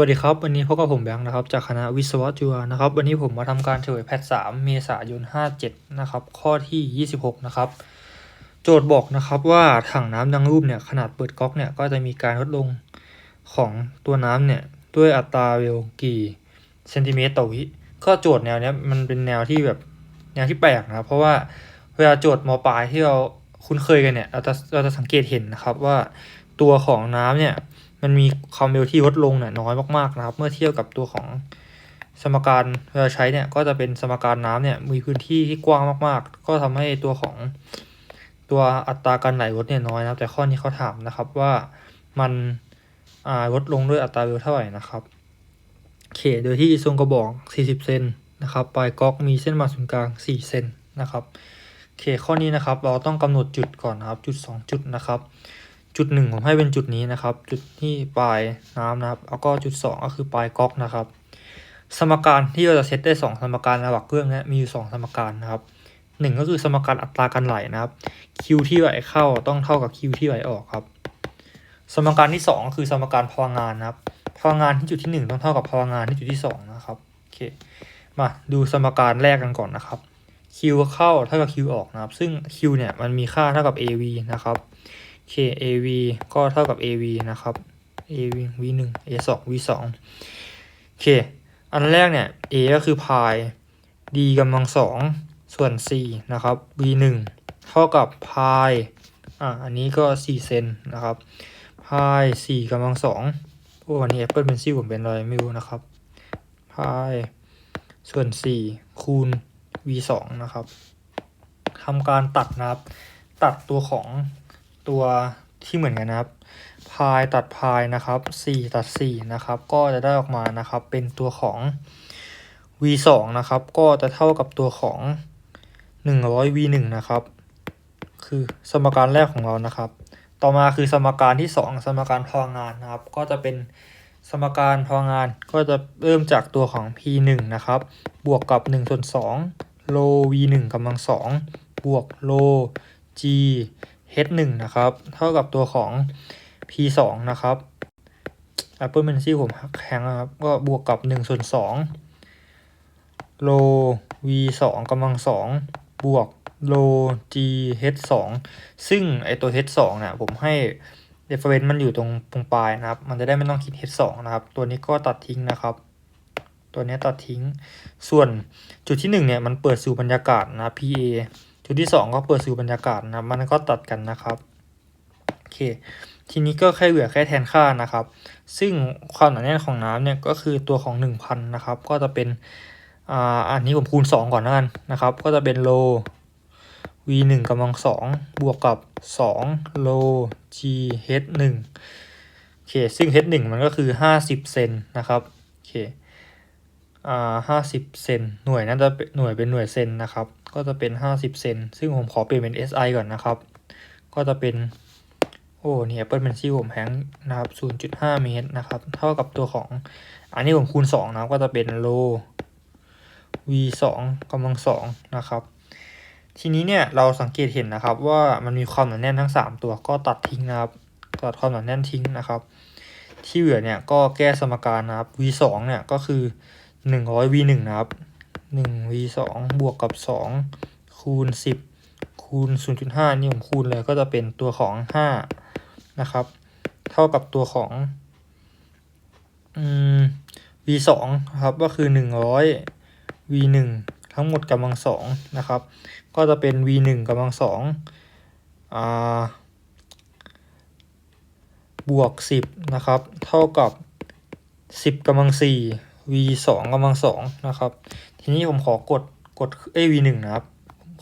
วัสดีครับ วันนี้พบกับผมแบงค์นะครับจากคณะวิศวะจุฬานะครับ วันนี้ผมมาทำการเฉลยแพท3เมษายน57นะครับ ข้อที่26นะครับ โจทย์บอกนะครับว่าถังน้ำดังรูปเนี่ยขนาดเปิดก๊อกเนี่ยก็จะมีการลดลงของตัวน้ำเนี่ยด้วยอัตราเร็วกี่เซนติเมตรต่อวิก็โจทย์แนวเนี้ยมันเป็นแนวที่แบบแนวที่แปลกนะครับเพราะว่าเวลาโจทย์มปลายที่เราคุ้นเคยกันเนี่ยเราจะเราจะสังเกตเห็นนะครับว่าตัวของน้ำเนี่ย มันมีความเร็วที่ลดลงเนี่ยน้อยมากๆนะครับ เมื่อเทียบกับตัวของสมการเวลาใช้เนี่ยก็จะเป็นสมการน้ำเนี่ยมีพื้นที่ที่กว้างมากๆ ก็ทำให้ตัวของตัวอัตราการไหลลดเนี่ยน้อยนะครับ แต่ข้อนี้เขาถามนะครับว่ามันอ่าลดลงด้วยอัตราเร็วเท่าไหร่นะครับโอเคโดยที่ทรงกระบอก 40 เซนนะครับปลายก๊อกมีเส้นผ่าศูนย์กลาง 4 เซนนะครับโอเคข้อนี้นะครับ เราต้องกำหนดจุดก่อนนะครับ จุด 2 จุดนะครับ จุดหนึ่งผมให้เป็นจุดนี้นะครับ จุดที่ปลายน้ำนะครับ แล้วก็จุดสองก็คือปลายก๊อกนะครับ สมการที่เราจะเซตได้สองสมการระหว่างเครื่องนี้มีอยู่สองสมการนะครับหนึ่งก็คือสมการอัตราการไหลนะครับ Q ที่ไหลเข้าต้องเท่ากับ Q ที่ไหลออกครับ สมการที่สองก็คือสมการพลังงานนะครับพลังงานที่จุดที่หนึ่งต้องเท่ากับพลังงานที่จุดที่สองนะครับโอเคมาดูสมการแรกกันก่อนนะครับ Q เข้าเท่ากับ Q ออกนะครับ ซึ่ง Q เนี่ยมันมีค่าเท่ากับ AV นะครับ k AV ก็เท่ากับ AV นะครับ AV V 1 A 2 V 2 โอเค อันแรกเนี่ย A ก็คือพาย D กำลังสองส่วน C นะครับ V 1 เท่ากับพายอะอันนี้ก็ 4 เซนนะครับพาย4กำลังสองโอ้วันนี้ Apple Pencil ผมเป็นอะไรไม่รู้นะครับพายส่วน 4 คูณ V 2 นะครับทำการตัดนะครับ ตัดตัวของ ตัวที่เหมือนกันนะครับพายตัดพายนะครับ 4 ตัด 4 นะครับ ก็จะได้ออกมานะครับ เป็นตัวของ v 2 นะครับ ก็จะเท่ากับตัวของ 100 v 1 นะครับ คือสมการแรกของเรานะครับ ต่อมาคือสมการที่ 2 สมการพลังงานนะครับ ก็จะเป็นสมการพลังงานก็จะเริ่มจากตัวของ p 1 นะครับ บวกกับ1ส่วน2โล v 1 กำลัง2บวกโล g h 1 นะครับ เท่ากับตัวของ p 2 นะครับ Apple Pencil ผมแข็งนะครับ ก็บวกกับ1ส่วน2โล v 2 กำลัง2บวกโล g h 2 ซึ่งไอตัว h 2นี่ยผมให้ reference มันอยู่ตรงตรงปลายนะครับ มันจะได้ไม่ต้องคิด h 2 นะครับ ตัวนี้ก็ตัดทิ้งนะครับ ตัวนี้ตัดทิ้ง ส่วนจุดที่1เนี่ยมันเปิดสู่บรรยากาศนะ PA จุดที่ 2 ก็เปิดสู่บรรยากาศนะมันก็ตัดกันนะครับโอเคทีนี้ก็แค่เหลือแค่แทนค่านะครับ ซึ่งความหนาแน่นของน้ำเนี่ยก็คือตัวของ 1,000 นะครับ ก็จะเป็นอ่าอันนี้ผมคูณ 2 ก่อนแล้วกันนะครับ ก็จะเป็นโล v 1กำลัง2บวกกับ2โล g h 1โอเคซึ่ง h 1มันก็คือ 50 เซนนะครับโอเค อ่าห้าสิบเซนหน่วยน่าจะหน่วยเป็นหน่วยเซนนะครับ ก็จะเป็นห้าสิบเซนซึ่งผมขอเปลี่ยนเป็น SI ก่อนนะครับ ก็จะเป็น โอ้เนี่ยเปิดเป็นซี่ผมแฮงนะครับศูนย์จุดห้าเมตรนะครับ เท่ากับตัวของ อันนี้ผมคูณสองนะก็จะเป็นโล v สองกำลังสองนะครับ ทีนี้เนี่ยเราสังเกตเห็นนะครับว่ามันมีความหนาแน่นทั้งสามตัวก็ตัดทิ้งนะครับตัดความหนาแน่นทิ้งนะครับ ที่เหลือเนี่ยก็แก้สมการนะครับ v สองเนี่ยก็คือ หนึ่งร้อย v หนึ่งนะครับหนึ่ง v สองบวกกับสองคูณสิบคูณศูนย์จุดห้านี่ผมคูณเลยก็จะเป็นตัวของห้านะครับ เท่ากับตัวของอืม v สองครับก็คือหนึ่งร้อย v หนึ่งทั้งหมดกำลังสองนะครับ ก็จะเป็น v หนึ่งกำลังสองอ่าบวกสิบนะครับ เท่ากับสิบกำลังสี่ v สองกำลังสองนะครับ ทีนี้ผมขอกดกดเอ v หนึ่งนะครับ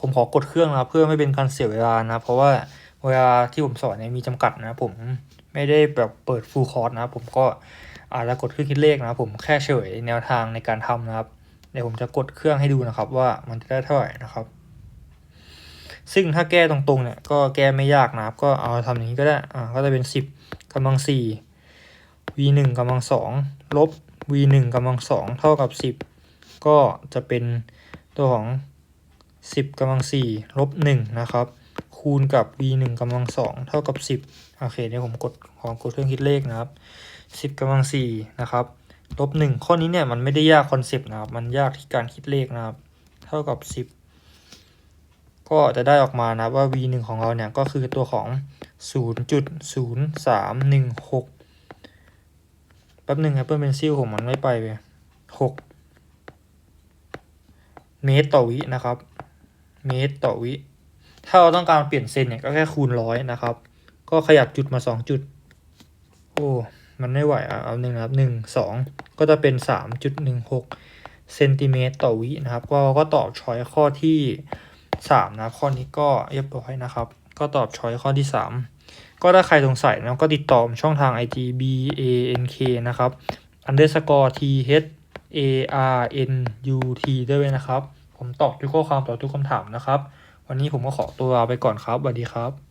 ผมขอกดเครื่องนะเพื่อไม่เป็นการเสียเวลานะ เพราะว่าเวลาที่ผมสอนเนี่ยมีจำกัดนะ ผมไม่ได้แบบเปิด full course นะ ผมก็อาจจะกดเครื่องคิดเลขนะ ผมแค่เฉยแนวทางในการทำนะครับ เดี๋ยวผมจะกดเครื่องให้ดูนะครับ ว่ามันจะได้เท่าไหร่นะครับ ซึ่งถ้าแก้ตรงๆเนี่ยก็แก้ไม่ยากนะครับ ก็เอาทำอย่างนี้ก็ได้อ่าก็จะเป็นสิบกำลังสี่ v หนึ่งกำลังสองลบ v 1กำลังสองเท่ากับ 10 ก็จะเป็นตัวของ 10กำลังสี่ลบ1นะครับ คูณกับ v 1กำลังสองเท่ากับ 10 โอเคเนี่ยผมกดของกดเครื่องคิดเลขนะครับ 10กำลังสี่นะครับลบ1ข้อนี้เนี่ยมันไม่ได้ยากคอนเซปต์นะครับ มันยากที่การคิดเลขนะครับ เท่ากับ 10 ก็จะได้ออกมานะว่า v 1ของเราเนี่ยก็คือตัวของ 0.0316 แป๊บหนึ่งครับเพื่อนเป็นซิลผมมันไม่ไปเลยหกเมตรต่อวินะครับ เมตรต่อวิ ถ้าเราต้องการเปลี่ยนเซนเนี่ยก็แค่คูณร้อยนะครับ ก็ขยับจุดมาสองจุด โอ้ มันไม่ไหวอะเอาหนึ่งครับหนึ่งสองก็จะเป็นสามจุดหนึ่งหกเซนติเมตรต่อวินะครับ ก็ก็ตอบช้อยข้อที่สามนะข้อนี้ก็เรียบร้อยนะครับ ก็ตอบช้อยข้อที่สาม ก็ถ้าใครสงสัยนะก็ติดต่อช่องทาง IG B A N K นะครับ underscore T H A R N U T ด้วยนะครับ ผมตอบทุกข้อความตอบทุกคำถามนะครับ วันนี้ผมก็ขอตัวลาไปก่อนครับสวัสดีครับ